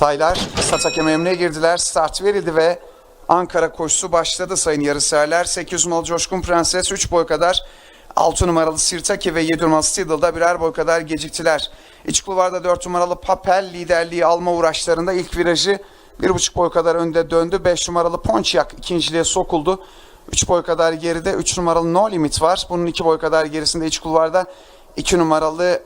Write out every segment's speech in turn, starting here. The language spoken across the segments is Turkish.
Taylar start hakemi emrine girdiler. Start verildi ve Ankara koşusu başladı sayın yarışseverler. 800 numaralı Coşkun Prenses 3 boy kadar 6 numaralı Sirtaki ve 7 numaralı Stiddle'da birer boy kadar geciktiler. İç kulvarda 4 numaralı Papel liderliği alma uğraşlarında ilk virajı 1,5 boy kadar önde döndü. 5 numaralı Pontiac ikinciliğe sokuldu. 3 boy kadar geride 3 numaralı No Limit var. Bunun 2 boy kadar gerisinde iç kulvarda 2 numaralı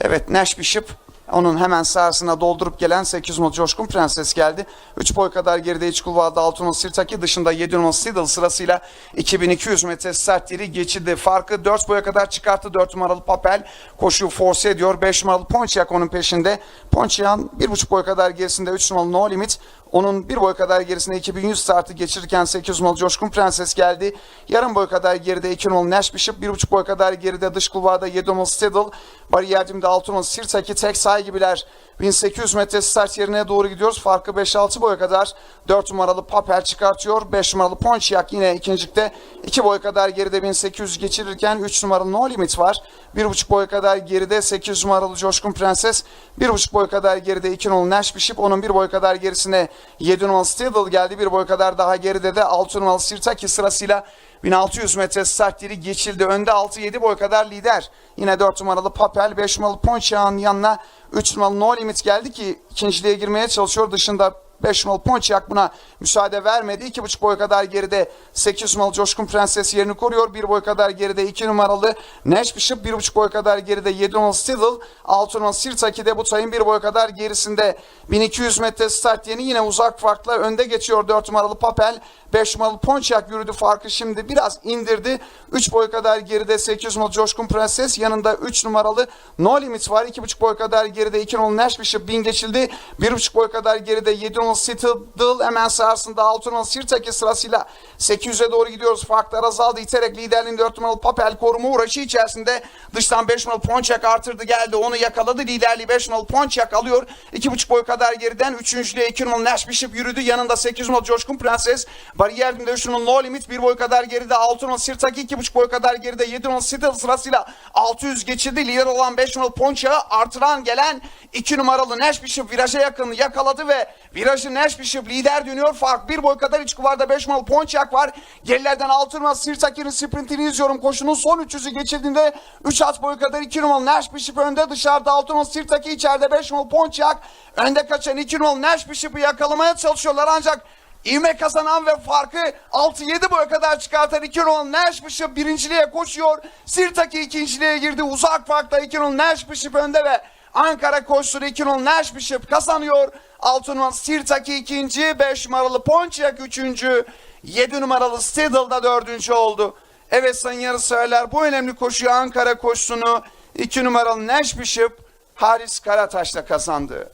Evet Nash Bishop onun hemen sahasına doldurup gelen 8 numaralı Coşkun Prenses geldi. 3 boy kadar geride iç kulvarda 6 numaralı Sirtaki dışında 7 numaralı Siddle sırasıyla 2200 metre sert yeri geçildi. Farkı 4 boya kadar çıkarttı 4 numaralı Papel. Koşuyu force ediyor. 5 numaralı Pontiac onun peşinde. Pontiac'ın 1,5 boy kadar gerisinde 3 numaralı No Limit. Onun bir boy kadar gerisinde 2100 startı geçirirken 8 numaralı Coşkun Prenses geldi. Yarım boy kadar geride 2 numaralı Nash Bishop. 1,5 boy kadar geride dış kulvarda 7 numaralı Stiddle. Bariyer dimde 6 numaralı Sirtaki tek say gibiler. 1800 metre start yerine doğru gidiyoruz. Farkı 5-6 boya kadar 4 numaralı Papel çıkartıyor. 5 numaralı Pontiac yine ikincilikte 2 boy kadar geride 1800 geçirirken 3 numaralı No Limit var. 1,5 boy kadar geride 8 numaralı Coşkun Prenses. 1,5 boy kadar geride 2 numaralı Nash Bishop. Onun 1 boy kadar gerisine 7 numaralı Stiddle geldi. 1 boy kadar daha geride de 6 numaralı Sirtaki sırasıyla 1600 metre start yeri geçildi. Önde 6-7 boy kadar lider. Yine 4 numaralı Papel, 5 numaralı Pontiac'ın yanına 3 numaralı No Limit geldi ki ikinciliğe girmeye çalışıyor. Dışında 5 numaralı Pontiac buna müsaade vermedi. 2,5 boy kadar geride 8 numaralı Coşkun Prenses yerini koruyor. 1 boy kadar geride 2 numaralı Nash Bishop. 1,5 boy kadar geride 7 numaralı Stiddle. 6 numaralı Sirtaki de bu sayın 1 boy kadar gerisinde 1200 metre start yeni yine uzak farkla önde geçiyor 4 numaralı Papel. 5 numaralı Pontiac yürüdü farkı şimdi biraz indirdi. 3 boy kadar geride 8 numaralı Coşkun Prenses yanında 3 numaralı No Limit var. 2,5 boy kadar geride 2 numaralı Nash Bishop bin geçildi. 1,5 boy kadar geride 7 numaralı Citadel hemen sahasında 6 numaralı Sirtaki sırasıyla 800'e doğru gidiyoruz. Farklar azaldı. İterek liderliğini 4 numaralı Papel koruma uğraşı içerisinde dıştan 5 numaralı Pontiac artırdı geldi. Onu yakaladı. Liderliği 5 numaralı Pontiac alıyor. 2,5 boy kadar geriden 3.lüğe 2 numaralı Nash Bishop yürüdü. Yanında 8 numaralı Coşkun Prenses. Bariyer dinde 3 numaralı No Limit 1 boy kadar geride 6 numaralı Sirtaki 2,5 boy kadar geride 7 numaralı Citadel sırasıyla 600 geçildi. Lider olan 5 numaralı Pontiac'ı artıran gelen 2 numaralı Nash Bishop viraja yakın yakaladı ve virajı Nash Bishop lider dönüyor. Fark 1 boy kadar iç kuvarda 5 numaralı Pontiac var. Gerilerden 6 numaralı Sirtaki'nin sprintini izliyorum. Koşunun son 300'ü geçildiğinde 3 at boy kadar 2 numaralı Nash Bishop önde. Dışarıda 6 numaralı Sirtaki içeride 5 numaralı Pontiac. Önde kaçan 2 numaralı Nash Bishop'ı yakalamaya çalışıyorlar ancak İvme kazanan ve farkı 6-7 boya kadar çıkartan 2 numaralı Nash Bishop birinciliğe koşuyor. Sirtaki ikinciliğe girdi. Uzak farkla 2 numaralı Nash Bishop önde ve Ankara koşusu 2 numaralı Nash Bishop kazanıyor. 6 numaralı Sirtaki ikinci, 5 numaralı Pontiac üçüncü, 7 numaralı Stiddle'da dördüncü oldu. Evet sayın yarışseverler bu önemli koşuyu Ankara koşusunu 2 numaralı Nash Bishop Haris Karataş'la kazandı.